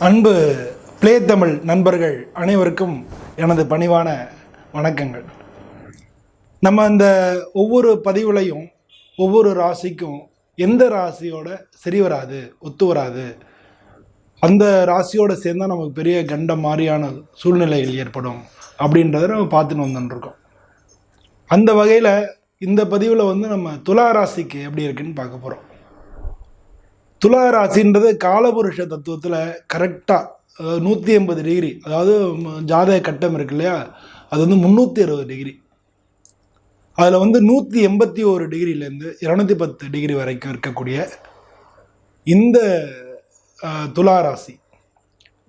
அன்பு பிளே தமிழ் நண்பர்கள் அனைவருக்கும் எனது பணிவான வணக்கங்கள். நம்ம இந்த ஒவ்வொரு பதிவுலையும் ஒவ்வொரு ராசிக்கும் எந்த ராசியோட சரி வராது ஒத்து வராது அந்த ராசியோட சேர்ந்தால் நமக்கு பெரிய கண்டம் மாதிரியான சூழ்நிலைகள் ஏற்படும் அப்படின்றத நம்ம பார்த்துன்னு வந்துட்டுருக்கோம் அந்த வகையில் இந்த பதிவில் வந்து நம்ம துலா ராசிக்கு எப்படி இருக்குன்னு பார்க்க போகிறோம் துலா ராசின்றது காலபுருஷ தத்துவத்தில் கரெக்டாக நூற்றி எண்பது டிகிரி அதாவது ஜாதக கட்டம் இருக்கு இல்லையா? அது வந்து முந்நூற்றி அறுபது டிகிரி அதில் வந்து நூற்றி எண்பத்தி ஒரு டிகிரியிலேருந்து இரநூத்தி பத்து டிகிரி வரைக்கும் இருக்கக்கூடிய இந்த துலா ராசி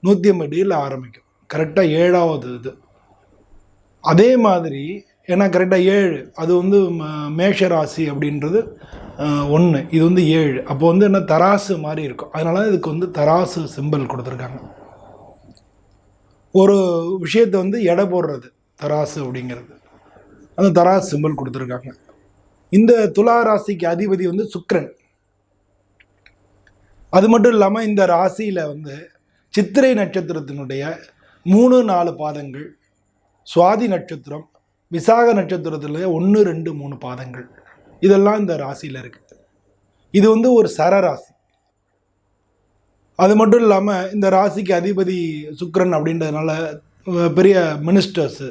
நூற்றி ஐம்பது டிகிரியில் ஆரம்பிக்கும். கரெக்டாக ஏழாவது இது. அதே மாதிரி ஏன்னா கரெக்டாக ஏழு அது வந்து ம- மேஷ ராசி அப்படின்றது ஒன்று இது வந்து ஏழு. அப்போ வந்து என்ன தராசு மாதிரி இருக்கும். அதனால தான் இதுக்கு வந்து தராசு சிம்பிள் கொடுத்துருக்காங்க. ஒரு விஷயத்தை வந்து எடை போடுறது தராசு அப்படிங்கிறது. அந்த தராசு சிம்பிள் கொடுத்துருக்காங்க. இந்த துலா ராசிக்கு அதிபதி வந்து சுக்ரன் அது மட்டும் இல்லாமல் இந்த ராசியில் வந்து சித்திரை நட்சத்திரத்தினுடைய மூணு நாலு பாதங்கள் சுவாதி நட்சத்திரம் விசாக நட்சத்திரத்தில் ஒன்று ரெண்டு மூணு பாதங்கள். இதெல்லாம் இந்த ராசியில் இருக்குது இது வந்து ஒரு சரராசி. அது மட்டும் இல்லாமல் இந்த ராசிக்கு அதிபதி சுக்கரன் அப்படின்றதுனால பெரிய மினிஸ்டர்ஸு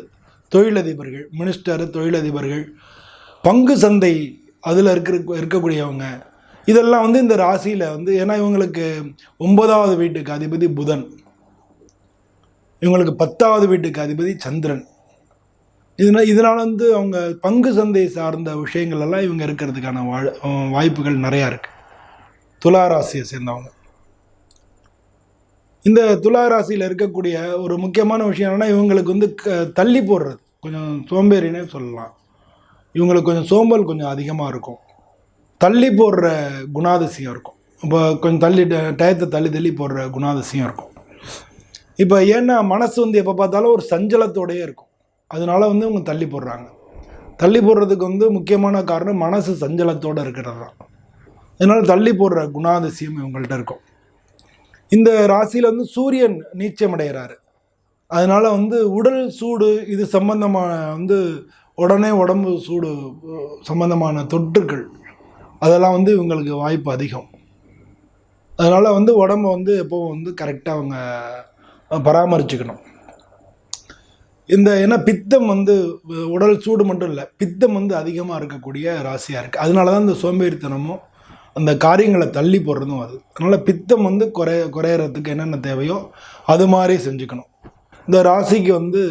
தொழிலதிபர்கள் மினிஸ்டர் தொழிலதிபர்கள் பங்கு சந்தை அதில் இருக்கிற இருக்கக்கூடியவங்க. இதெல்லாம் வந்து இந்த ராசியில் வந்து ஏன்னா இவங்களுக்கு ஒன்பதாவது வீட்டுக்கு அதிபதி புதன். இவங்களுக்கு பத்தாவது வீட்டுக்கு அதிபதி சந்திரன். இதனால் இதனால் வந்து அவங்க பங்கு சந்தை சார்ந்த விஷயங்கள் எல்லாம் இவங்க இருக்கிறதுக்கான வா வாய்ப்புகள் நிறையா இருக்குது துளாராசியை சேர்ந்தவங்க. இந்த துளாராசியில் இருக்கக்கூடிய ஒரு முக்கியமான விஷயம் என்னென்னா இவங்களுக்கு வந்து க தள்ளி போடுறது. கொஞ்சம் சோம்பேறினே சொல்லலாம். இவங்களுக்கு கொஞ்சம் சோம்பல் கொஞ்சம் அதிகமாக இருக்கும். தள்ளி போடுற குணாதிசயம் இருக்கும். இப்போ கொஞ்சம் தள்ளி ட- டயத்தை தள்ளி தள்ளி போடுற குணாதிசயம் இருக்கும். இப்போ ஏன்னா மனசு வந்து எப்போ பார்த்தாலும் ஒரு சஞ்சலத்தோடயே இருக்கும். அதனால வந்து இவங்க தள்ளி போடுறாங்க. தள்ளி போடுறதுக்கு வந்து முக்கியமான காரணம் மனசு சஞ்சலத்தோடு இருக்கிறது தான். அதனால் தள்ளி போடுற குணாதிசயம் இவங்கள்ட்ட இருக்கும். இந்த ராசியில் வந்து சூரியன் நீச்சமடைகிறாரு. அதனால் வந்து உடல் சூடு இது சம்பந்தமான வந்து உடனே உடம்பு சூடு சம்பந்தமான தொற்றுக்கள் அதெல்லாம் வந்து இவங்களுக்கு வாய்ப்பு அதிகம். அதனால் வந்து உடம்ப வந்து எப்போவும் வந்து கரெக்டாக அவங்க பராமரிச்சுக்கணும். இந்த ஏன்னா பித்தம் வந்து உடல் சூடு மட்டும் இல்லை பித்தம் வந்து அதிகமாக இருக்கக்கூடிய ராசியாக இருக்குது அதனால தான் இந்த சோம்பேறித்தனமும் அந்த காரியங்களை தள்ளி போடுறதும் அது அதனால் பித்தம் வந்து குறைய குறையறதுக்கு என்னென்ன தேவையோ அது மாதிரி செஞ்சுக்கணும். இந்த ராசிக்கு வந்து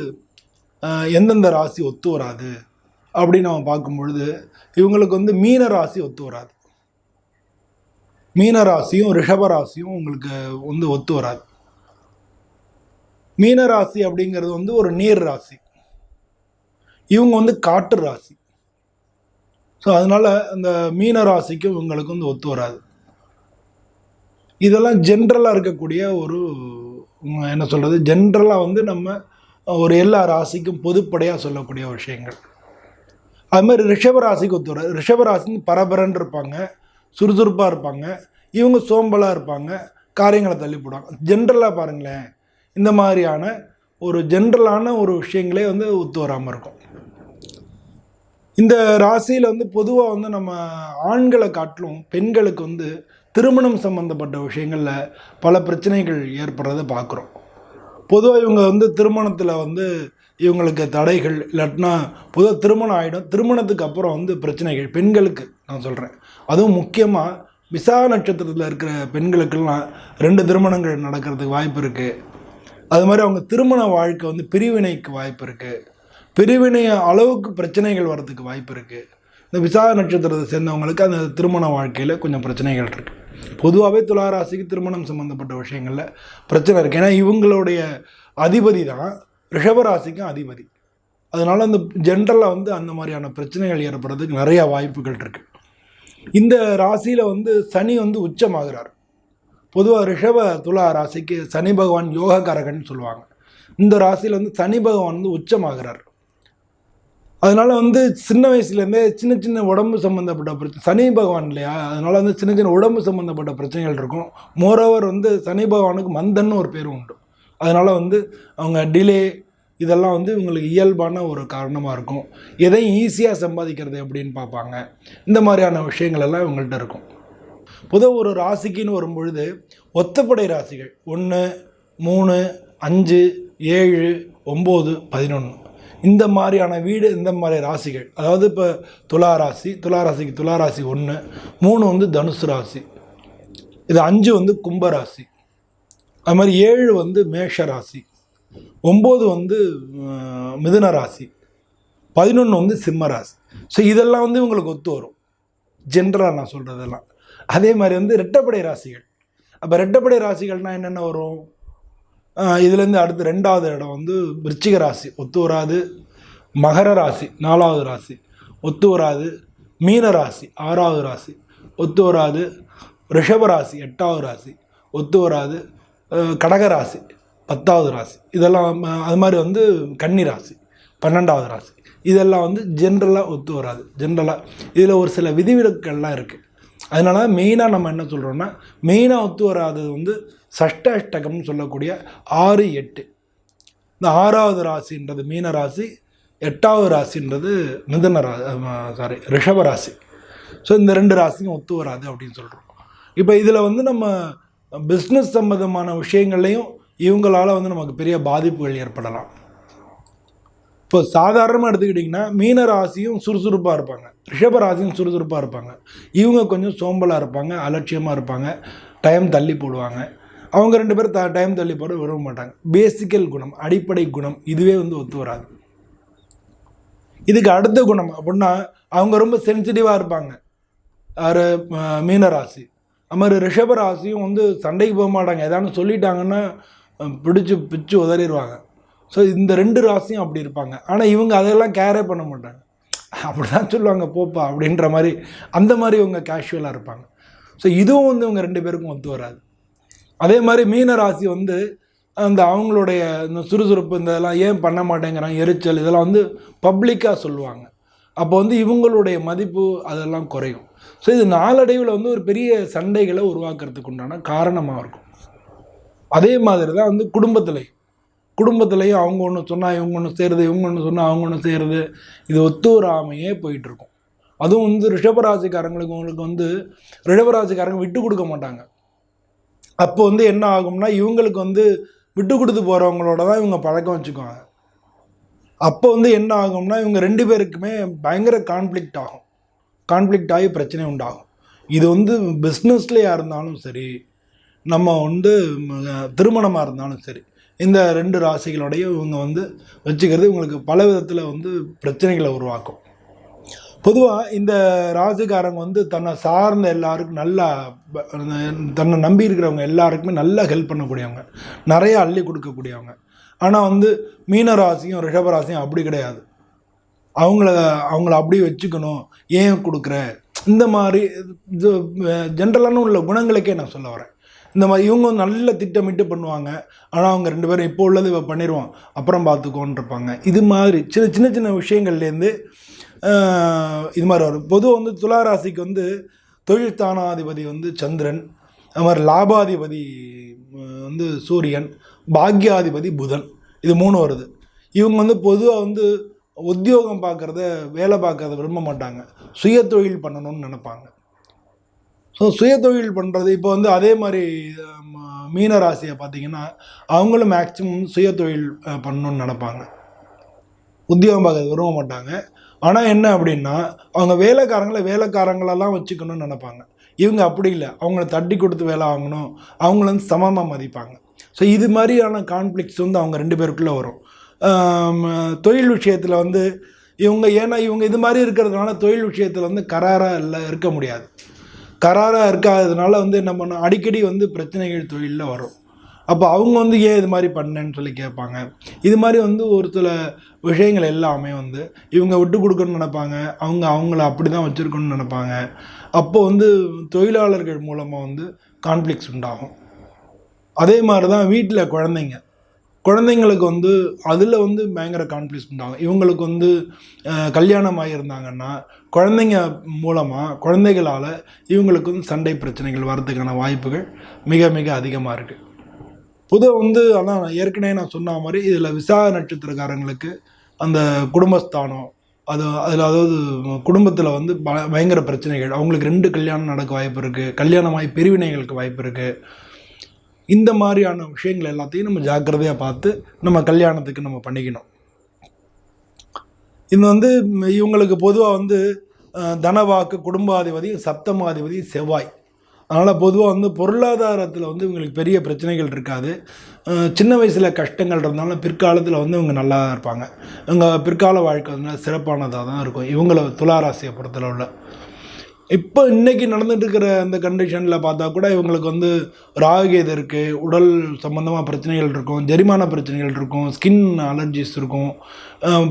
எந்தெந்த ராசி ஒத்து வராது அப்படின்னு நம்ம பார்க்கும் பொழுது இவங்களுக்கு வந்து மீன ராசி ஒத்து வராது. மீன ராசியும் ரிஷப ராசியும் உங்களுக்கு வந்து ஒத்து வராது. மீன ராசி அப்படிங்கிறது வந்து ஒரு நீர் ராசி. இவங்க வந்து காட்டு ராசி. ஸோ அதனால் அந்த மீன ராசிக்கும் இவங்களுக்கு வந்து ஒத்து வராது. இதெல்லாம் ஜென்ரலாக இருக்கக்கூடிய ஒரு என்ன சொல்கிறது ஜென்ரலாக வந்து நம்ம ஒரு எல்லா ராசிக்கும் பொதுப்படையாக சொல்லக்கூடிய விஷயங்கள். அது மாதிரி ரிஷப ராசிக்கு ஒத்து வராது. ரிஷப ராசின்னு பரபரன்னு இருப்பாங்க சுறுசுறுப்பாக இருப்பாங்க இவங்க சோம்பலாக இருப்பாங்க காரியங்களை தள்ளி போடுவாங்க. ஜென்ரலாக பாருங்களேன். இந்த மாதிரியான ஒரு ஜென்ரலான ஒரு விஷயங்களே வந்து ஒத்து வராமல் இருக்கும். இந்த ராசியில் வந்து பொதுவாக வந்து நம்ம ஆண்களை காட்டிலும் பெண்களுக்கு வந்து திருமணம் சம்பந்தப்பட்ட விஷயங்களில் பல பிரச்சனைகள் ஏற்படுறதை பார்க்குறோம் பொதுவாக இவங்க வந்து திருமணத்தில் வந்து இவங்களுக்கு தடைகள் இல்லாட்டினா பொதுவாக திருமணம் ஆகிடும் திருமணத்துக்கு அப்புறம் வந்து பிரச்சனைகள் பெண்களுக்கு நான் சொல்கிறேன் அதுவும் முக்கியமாக விசா நட்சத்திரத்தில் இருக்கிற பெண்களுக்கெல்லாம் ரெண்டு திருமணங்கள் நடக்கிறதுக்கு வாய்ப்பு இருக்குது அது மாதிரி அவங்க திருமண வாழ்க்கை வந்து பிரிவினைக்கு வாய்ப்பு இருக்குது பிரிவினை அளவுக்கு பிரச்சனைகள் வர்றதுக்கு வாய்ப்பு இருக்குது இந்த விசாக நட்சத்திரத்தை சேர்ந்தவங்களுக்கு அந்த திருமண வாழ்க்கையில் கொஞ்சம் பிரச்சனைகள் இருக்குது பொதுவாகவே துளாராசிக்கு திருமணம் சம்மந்தப்பட்ட விஷயங்களில் பிரச்சனை இருக்குது ஏன்னா இவங்களுடைய அதிபதி தான் ரிஷபராசிக்கும் அதிபதி. அதனால் அந்த ஜென்ரலாக வந்து அந்த மாதிரியான பிரச்சனைகள் ஏற்படுறதுக்கு நிறையா வாய்ப்புகள் இருக்குது இந்த ராசியில் வந்து சனி வந்து உச்சமாகிறார். பொதுவாக ரிஷப துலா ராசிக்கு சனி பகவான் யோகக்காரகன் சொல்லுவாங்க. இந்த ராசியில் வந்து சனி பகவான் வந்து உச்சமாகிறார். அதனால் வந்து சின்ன வயசுலேருந்தே சின்ன சின்ன உடம்பு சம்மந்தப்பட்ட பிரச்சனை சனி பகவான் இல்லையா? அதனால் வந்து சின்ன சின்ன உடம்பு சம்மந்தப்பட்ட பிரச்சனைகள் இருக்கும். மோரோவர் வந்து சனி பகவானுக்கு மந்தன்னு ஒரு பேர் உண்டு. அதனால் வந்து அவங்க டிலே இதெல்லாம் வந்து இவங்களுக்கு இயல்பான ஒரு காரணமாக இருக்கும். எதையும் ஈஸியாக சம்பாதிக்கிறது அப்படின்னு பார்ப்பாங்க. இந்த மாதிரியான விஷயங்கள் எல்லாம் இவங்கள்ட்ட இருக்கும். பொதுவாக ஒரு ராசிக்குன்னு வரும்பொழுது ஒத்தப்படை ராசிகள். ஒன்று மூணு அஞ்சு ஏழு ஒம்பது பதினொன்று இந்த மாதிரியான வீடு இந்த மாதிரி ராசிகள். அதாவது இப்போ துலா ராசி துலா ராசிக்கு துலா ராசி ஒன்று மூணு வந்து தனுசு ராசி. இது அஞ்சு வந்து கும்பராசி அது மாதிரி ஏழு வந்து மேஷ ராசி. ஒம்பது வந்து மிதுன ராசி. பதினொன்று வந்து சிம்ம ராசி. ஸோ இதெல்லாம் வந்து இவங்களுக்கு ஒத்து வரும். ஜென்ரலாக நான் சொல்கிறதெல்லாம் அதே மாதிரி வந்து ரெட்டப்படை ராசிகள். அப்போ ரெட்டப்படை ராசிகள்னால் என்னென்ன வரும்? இதுலேருந்து அடுத்து ரெண்டாவது இடம் வந்து விருச்சிக ராசி ஒத்து வராது. மகர ராசி நாலாவது ராசி ஒத்து வராது. மீன ராசி ஆறாவது ராசி ஒத்து வராது. ரிஷப ராசி எட்டாவது ராசி ஒத்து வராது. கடக ராசி பத்தாவது ராசி. இதெல்லாம் அது மாதிரி வந்து கன்னி ராசி பன்னெண்டாவது ராசி. இதெல்லாம் வந்து ஜென்ரலாக ஒத்து வராது. ஜென்ரலாக இதில் ஒரு சில விதிவிலக்கள்லாம் இருக்குது அதனால மெயினாக நம்ம என்ன சொல்கிறோம்னா மெயினாக ஒத்து வராதது வந்து சஷ்டாஷ்டகம்னு சொல்லக்கூடிய ஆறு எட்டு. இந்த ஆறாவது ராசின்றது மீன ராசி எட்டாவது ராசின்றது மிதன ரா சாரி ரிஷப ராசி. ஸோ இந்த ரெண்டு ராசியும் ஒத்து வராது அப்படின்னு சொல்கிறோம் இப்போ இதில் வந்து நம்ம பிஸ்னஸ் சம்மந்தமான விஷயங்கள்லையும் இவங்களால் வந்து நமக்கு பெரிய பாதிப்புகள் ஏற்படலாம். இப்போ சாதாரணமாக எடுத்துக்கிட்டிங்கன்னா மீன ராசியும் சுறுசுறுப்பாக இருப்பாங்க. ரிஷப ராசியும் சுறுசுறுப்பாக இருப்பாங்க. இவங்க கொஞ்சம் சோம்பலாக இருப்பாங்க அலட்சியமாக இருப்பாங்க டைம் தள்ளி போடுவாங்க. அவங்க ரெண்டு பேரும் த டைம் தள்ளி போட விரும்ப மாட்டாங்க. பேசிக்கல் குணம் அடிப்படை குணம் இதுவே வந்து ஒத்து வராது. இதுக்கு அடுத்த குணம் அப்படின்னா அவங்க ரொம்ப சென்சிட்டிவாக இருப்பாங்க. யார்? மீனராசி. அது மாதிரி ரிஷப ராசியும் வந்து சண்டைக்கு போக மாட்டாங்க. ஏதாவது சொல்லிட்டாங்கன்னா பிடிச்சி பிச்சு உதறிடுவாங்க ஸோ இந்த ரெண்டு ராசியும் அப்படி இருப்பாங்க. ஆனால் இவங்க அதெல்லாம் கேரே பண்ண மாட்டாங்க. அப்படி தான் சொல்லுவாங்க போப்பா அப்படின்ற மாதிரி அந்த மாதிரி இவங்க கேஷுவலாக இருப்பாங்க. ஸோ இதுவும் வந்து இவங்க ரெண்டு பேருக்கும் ஒத்து வராது. அதே மாதிரி மீன ராசி வந்து அந்த அவங்களுடைய இந்த சுறுசுறுப்பு இந்த இதெல்லாம் ஏன் பண்ண மாட்டேங்கிறாங்க எரிச்சல் இதெல்லாம் வந்து பப்ளிக்காக சொல்லுவாங்க. அப்போ வந்து இவங்களுடைய மதிப்பு அதெல்லாம் குறையும். ஸோ இது நாளடைவில் வந்து ஒரு பெரிய சண்டைகளை உருவாக்குறதுக்கு உண்டான காரணமாக இருக்கும். அதே மாதிரி தான் வந்து குடும்பத்துலேயும். குடும்பத்துலேயும் அவங்க ஒன்று சொன்னால் இவங்க ஒன்று செய்கிறது இவங்க ஒன்று சொன்னால் அவங்க ஒன்று செய்கிறது இது ஒத்து வராமையே போயிட்டுருக்கும் அதுவும் வந்து ரிஷபராசிக்காரங்களுக்கு உங்களுக்கு வந்து ரிஷபராசிக்காரங்க விட்டு கொடுக்க மாட்டாங்க. அப்போ வந்து என்ன ஆகும்னா இவங்களுக்கு வந்து விட்டு கொடுத்து போகிறவங்களோட தான் இவங்க பழக்கம் வச்சுக்குவாங்க. அப்போ வந்து என்ன ஆகும்னா இவங்க ரெண்டு பேருக்குமே பயங்கர கான்ஃப்ளிக்ட் ஆகும். கான்ஃப்ளிக்ட் ஆகி பிரச்சனை உண்டாகும். இது வந்து பிஸ்னஸ்லேயா இருந்தாலும் சரி நம்ம வந்து திருமணமாக இருந்தாலும் சரி இந்த ரெண்டு ராசிகளுடைய இவங்க வந்து வச்சுக்கிறது இவங்களுக்கு பல விதத்தில் வந்து பிரச்சனைகளை உருவாக்கும். பொதுவாக இந்த ராசிக்காரங்க வந்து தன்னை சார்ந்த எல்லாருக்கும் நல்லா தன்னை நம்பி இருக்கிறவங்க எல்லாருக்குமே நல்லா ஹெல்ப் பண்ணக்கூடியவங்க. நிறையா அள்ளி கொடுக்கக்கூடியவங்க. ஆனால் வந்து மீன ராசியும் ரிஷபராசியும் அப்படி கிடையாது. அவங்கள அவங்கள அப்படியே வச்சுக்கணும். ஏன் கொடுக்குற? இந்த மாதிரி இது ஜென்ரலான உள்ள குணங்களுக்கே நான் சொல்ல வரேன். இந்த மாதிரி இவங்க வந்து நல்ல திட்டமிட்டு பண்ணுவாங்க. ஆனால் அவங்க ரெண்டு பேரும் இப்போ உள்ளது இவ பண்ணிடுவோம் அப்புறம் பார்த்துக்கோன்னு இருப்பாங்க இது மாதிரி சின்ன சின்ன சின்ன விஷயங்கள்லேருந்து இது மாதிரி வரும். பொதுவாக வந்து துலா ராசிக்கு வந்து தொழில் தானாதிபதி வந்து சந்திரன் அது மாதிரி லாபாதிபதி வந்து சூரியன் பாக்யாதிபதி புதன் இது மூணு வருது. இவங்க வந்து பொதுவாக வந்து உத்தியோகம் பார்க்குறத வேலை பார்க்கறத விரும்ப மாட்டாங்க. சுய தொழில் பண்ணணும்னு நினைப்பாங்க. ஸோ சுய தொழில் பண்ணுறது இப்போ வந்து அதே மாதிரி ம- மீன ராசியை பார்த்தீங்கன்னா அவங்களும் மேக்சிமம் சுய தொழில் பண்ணணும்னு நினைப்பாங்க. உத்தியோகம் பார்க்க விரும்ப மாட்டாங்க. ஆனால் என்ன அப்படின்னா அவங்க வேலைக்காரங்களை வேலைக்காரங்களெல்லாம் வச்சுக்கணும்னு நினைப்பாங்க. இவங்க அப்படி இல்லை. அவங்கள தட்டி கொடுத்து வேலை வாங்கணும். அவங்கள வந்து சமமாக மதிப்பாங்க. ஸோ இது மாதிரியான கான்ஃப்ளிக்ஸ் வந்து அவங்க ரெண்டு பேருக்குள்ளே வரும். தொழில் விஷயத்தில் வந்து இவங்க ஏன்னா இவங்க இது மாதிரி இருக்கிறதுனால தொழில் விஷயத்தில் வந்து கராராக இல்லை இருக்க முடியாது. கராராக இருக்காததுனால வந்து என்ன அடிக்கடி வந்து பிரச்சனைகள் தொழிலில் வரும். அப்போ அவங்க வந்து ஏன் இது மாதிரி பண்ணேன்னு சொல்லி கேட்பாங்க. இது மாதிரி வந்து ஒரு சில விஷயங்கள் எல்லாமே வந்து இவங்க விட்டு கொடுக்கணும்னு நினைப்பாங்க. அவங்க அவங்கள அப்படி தான் வச்சுருக்கணும்னு நினைப்பாங்க. அப்போ வந்து தொழிலாளர்கள் மூலமாக வந்து கான்ஃப்ளிக்ஸ் உண்டாகும். அதே மாதிரி தான் வீட்டில் குழந்தைங்க. குழந்தைங்களுக்கு வந்து அதில் வந்து பயங்கர கான்ஃப்ளிக்ஸ் பண்ணுறாங்க இவங்களுக்கு வந்து கல்யாணம் ஆகியிருந்தாங்கன்னா குழந்தைங்க மூலமாக குழந்தைகளால் இவங்களுக்கு வந்து சண்டை பிரச்சனைகள் வர்றதுக்கான வாய்ப்புகள் மிக மிக அதிகமாக இருக்குது புது வந்து அதான் ஏற்கனவே நான் சொன்ன மாதிரி இதில் விசாக நட்சத்திரக்காரங்களுக்கு அந்த குடும்பஸ்தானம் அது அதில் அதாவது குடும்பத்தில் வந்து ப பயங்கர பிரச்சனைகள். அவங்களுக்கு ரெண்டு கல்யாணம் நடக்க வாய்ப்பு இருக்குது கல்யாணமாகி பிரிவினைகளுக்கு வாய்ப்பு இருக்குது இந்த மாதிரியான விஷயங்கள் எல்லாத்தையும் நம்ம ஜாக்கிரதையாக பார்த்து நம்ம கல்யாணத்துக்கு நம்ம பண்ணிக்கணும். இது வந்து இவங்களுக்கு பொதுவாக வந்து தனவாக்கு குடும்பாதிபதி சப்தமாதிபதி செவ்வாய். அதனால் பொதுவாக வந்து பொருளாதாரத்தில் வந்து இவங்களுக்கு பெரிய பிரச்சனைகள் இருக்காது. சின்ன வயசில் கஷ்டங்கள் இருந்தாலும் பிற்காலத்தில் வந்து இவங்க நல்லா தான் இருப்பாங்க. இவங்க பிற்கால வாழ்க்கை வந்து சிறப்பானதாக தான் இருக்கும். இவங்கள துளாராசியை பொறுத்தளவில். இப்போ இன்றைக்கி நடந்துட்டு இருக்கிற அந்த கண்டிஷனில் பார்த்தா கூட இவங்களுக்கு வந்து ராகுகேது இருக்குது உடல் சம்மந்தமாக பிரச்சனைகள் இருக்கும் ஜெரிமான பிரச்சனைகள் இருக்கும் ஸ்கின் அலர்ஜிஸ் இருக்கும்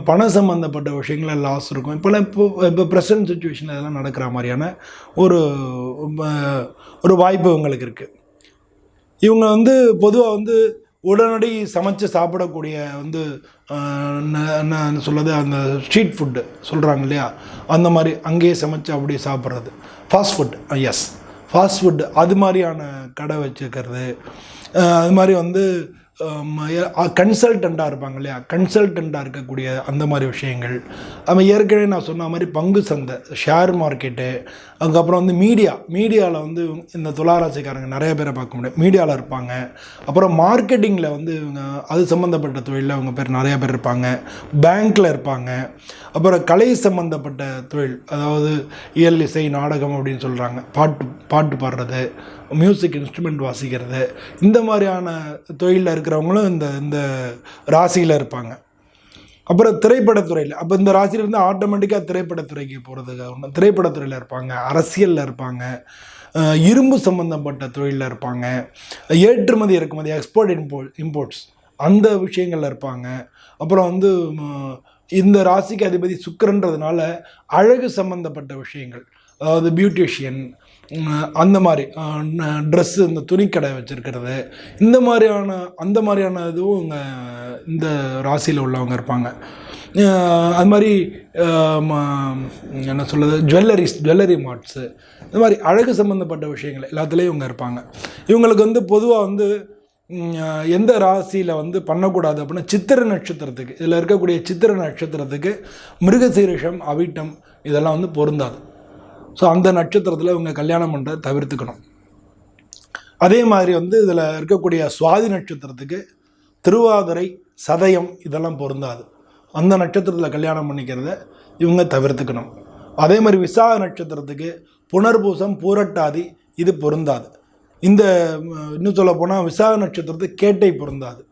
பண சம்மந்தப்பட்ட விஷயங்கள் லாஸ் இருக்கும். இப்போலாம் இப்போ இப்போ ப்ரெசன்ட் சுச்சுவேஷனில் இதெல்லாம் நடக்கிற மாதிரியான ஒரு ஒரு வாய்ப்பு இவங்களுக்கு இருக்குது இவங்க வந்து பொதுவாக வந்து உடனடி சமைச்சு சாப்பிடக்கூடிய வந்து என்ன சொல்லுது அந்த ஸ்ட்ரீட் ஃபுட்டு சொல்கிறாங்க இல்லையா? அந்த மாதிரி அங்கேயே சமைச்சு அப்படியே சாப்பிட்றது. Fast food yes fast food அது மாதிரியான கடை வச்சுக்கிறது அது மாதிரி வந்து கன்சல்டண்ட்டாக இருப்பாங்க இல்லையா? கன்சல்டண்ட்டாக இருக்கக்கூடிய அந்த மாதிரி விஷயங்கள். அவன் ஏற்கனவே நான் சொன்ன மாதிரி பங்கு சந்தை ஷேர் மார்க்கெட்டு அதுக்கப்புறம் வந்து மீடியா மீடியாவில் வந்து இந்த துளாராசிக்காரங்க நிறைய பேரை பார்க்க முடியும். மீடியாவில் இருப்பாங்க. அப்புறம் மார்க்கெட்டிங்கில் வந்து இவங்க அது சம்மந்தப்பட்ட தொழிலில் அவங்க பேர் நிறைய பேர் இருப்பாங்க. பேங்க்கில் இருப்பாங்க. அப்புறம் கலை சம்மந்தப்பட்ட தொழில் அதாவது இயல் இசை நாடகம் அப்படின்னு சொல்கிறாங்க பாட்டு பாட்டு பாடுறது. மியூசிக் இன்ஸ்ட்ருமெண்ட் வாசிக்கிறது இந்த மாதிரியான தொழிலில் இருக்கிறவங்களும் இந்த இந்த ராசியில் இருப்பாங்க. அப்புறம் திரைப்படத்துறையில் அப்போ இந்த ராசியிலேருந்து ஆட்டோமேட்டிக்காக திரைப்படத்துறைக்கு போகிறதுக்கு ஒன்று திரைப்படத்துறையில் இருப்பாங்க அரசியலில் இருப்பாங்க இரும்பு சம்மந்தப்பட்ட தொழிலில் இருப்பாங்க ஏற்றுமதி இறக்குமதி எக்ஸ்போர்ட் இம்போ இம்போர்ட்ஸ் அந்த விஷயங்களில் இருப்பாங்க. அப்புறம் வந்து இந்த ராசிக்கு அதிபதி சுக்கரன்றதுனால அழகு சம்மந்தப்பட்ட விஷயங்கள் அதாவது பியூட்டிஷியன் அந்த மாதிரி ட்ரெஸ்ஸு இந்த துணிக்கடை வச்சுருக்கிறது. இந்த மாதிரியான அந்த மாதிரியான இதுவும் இங்கே இந்த ராசியில் உள்ளவங்க இருப்பாங்க. அது மாதிரி என்ன சொல்கிறது ஜுவல்லரிஸ் ஜுவல்லரி மார்ட்ஸு இந்த மாதிரி அழகு சம்மந்தப்பட்ட விஷயங்கள் எல்லாத்துலேயும் இவங்க இருப்பாங்க. இவங்களுக்கு வந்து பொதுவாக வந்து எந்த ராசியில் வந்து பண்ணக்கூடாது அப்படின்னா சித்திர நட்சத்திரத்துக்கு. இதில் இருக்கக்கூடிய சித்திர நட்சத்திரத்துக்கு மிருகசீரிஷம் அவிட்டம் இதெல்லாம் வந்து பொருந்தாது. ஸோ அந்த நட்சத்திரத்தில் இவங்க கல்யாணம் பண்ணுறத தவிர்த்துக்கணும். அதே மாதிரி வந்து இதில் இருக்கக்கூடிய சுவாதி நட்சத்திரத்துக்கு திருவாதிரை சதயம் இதெல்லாம் பொருந்தாது. அந்த நட்சத்திரத்தில் கல்யாணம் பண்ணிக்கிறத இவங்க தவிர்த்துக்கணும். அதே மாதிரி விசாக நட்சத்திரத்துக்கு புனர்பூசம் பூரட்டாதி இது பொருந்தாது. இந்த இன்னும் சொல்ல போனால் விசாக நட்சத்திரத்துக்கு கேட்டை பொருந்தாது.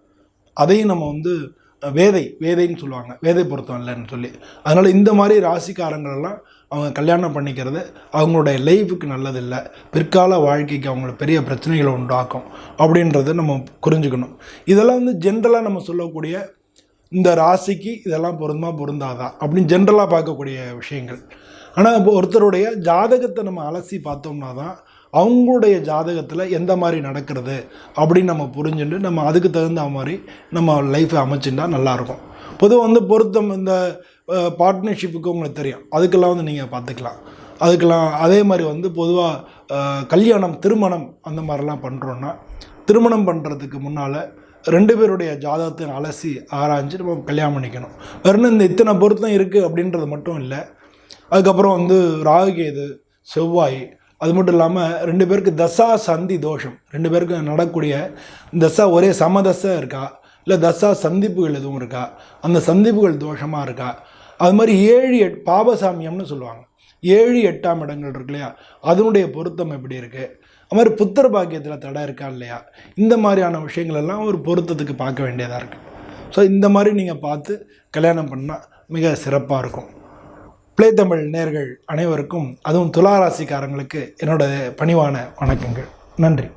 அதையும் நம்ம வந்து வேதை வேதைன்னு சொல்லுவாங்க. வேதை பொருத்தம் இல்லைன்னு சொல்லி. அதனால் இந்த மாதிரி ராசிக்காரங்களெல்லாம் அவங்க கல்யாணம் பண்ணிக்கிறது அவங்களுடைய லைஃபுக்கு நல்லதில்லை. பிற்கால வாழ்க்கைக்கு அவங்களுக்கு பெரிய பிரச்சனைகளை உண்டாக்கும் அப்படின்றத நம்ம புரிஞ்சுக்கணும். இதெல்லாம் வந்து ஜென்ரலாக நம்ம சொல்லக்கூடிய இந்த ராசிக்கு இதெல்லாம் பொருந்துமா பொருந்தாதா அப்படின்னு ஜென்ரலாக பார்க்கக்கூடிய விஷயங்கள். ஆனால் இப்போ ஒருத்தருடைய ஜாதகத்தை நம்ம அலசி பார்த்தோம்னா தான் அவங்களுடைய ஜாதகத்தில் எந்த மாதிரி நடக்கிறது அப்படின்னு நம்ம புரிஞ்சுட்டு நம்ம அதுக்கு தகுந்த மாதிரி நம்ம லைஃப்பை அமைச்சுட்டா நல்லாயிருக்கும். பொதுவாக வந்து பொருத்தம் இந்த பார்ட்னர்ஷிப்புக்கு உங்களுக்கு தெரியும். அதுக்கெல்லாம் வந்து நீங்கள் பார்த்துக்கலாம். அதுக்கெல்லாம் அதே மாதிரி வந்து பொதுவாக கல்யாணம் திருமணம் அந்த மாதிரிலாம் பண்ணுறோன்னா திருமணம் பண்ணுறதுக்கு முன்னால் ரெண்டு பேருடைய ஜாதகத்தை அலசி ஆராய்ஞ்சு நம்ம கல்யாணம் பண்ணிக்கணும். வெறும் இந்த இத்தனை பொருத்தம் இருக்குது அப்படின்றது மட்டும் இல்லை அதுக்கப்புறம் வந்து ராகுகேது செவ்வாய் அது மட்டும் இல்லாமல் ரெண்டு பேருக்கு தசா சந்தி தோஷம். ரெண்டு பேருக்கும் நடக்கூடிய தசா ஒரே சமதசை இருக்கா? இல்லை தசா சந்திப்புகள் எதுவும் இருக்கா? அந்த சந்திப்புகள் தோஷமாக இருக்கா? அது மாதிரி ஏழு எட் பாபசாமியம்னு சொல்லுவாங்க. ஏழு எட்டாம் இடங்கள் இருக்கு இல்லையா? அதனுடைய பொருத்தம் எப்படி இருக்குது அது மாதிரி புத்திர பாக்கியத்தில் தடை இருக்கா இல்லையா? இந்த மாதிரியான விஷயங்கள் எல்லாம் ஒரு பொருத்தத்துக்கு பார்க்க வேண்டியதாக இருக்குது ஸோ இந்த மாதிரி நீங்கள் பார்த்து கல்யாணம் பண்ணால் மிக சிறப்பாக இருக்கும். பிளே தமிழ் நேர்கள் அனைவருக்கும் அதுவும் துளாராசிக்காரங்களுக்கு என்னோட பணிவான வணக்கங்கள். நன்றி.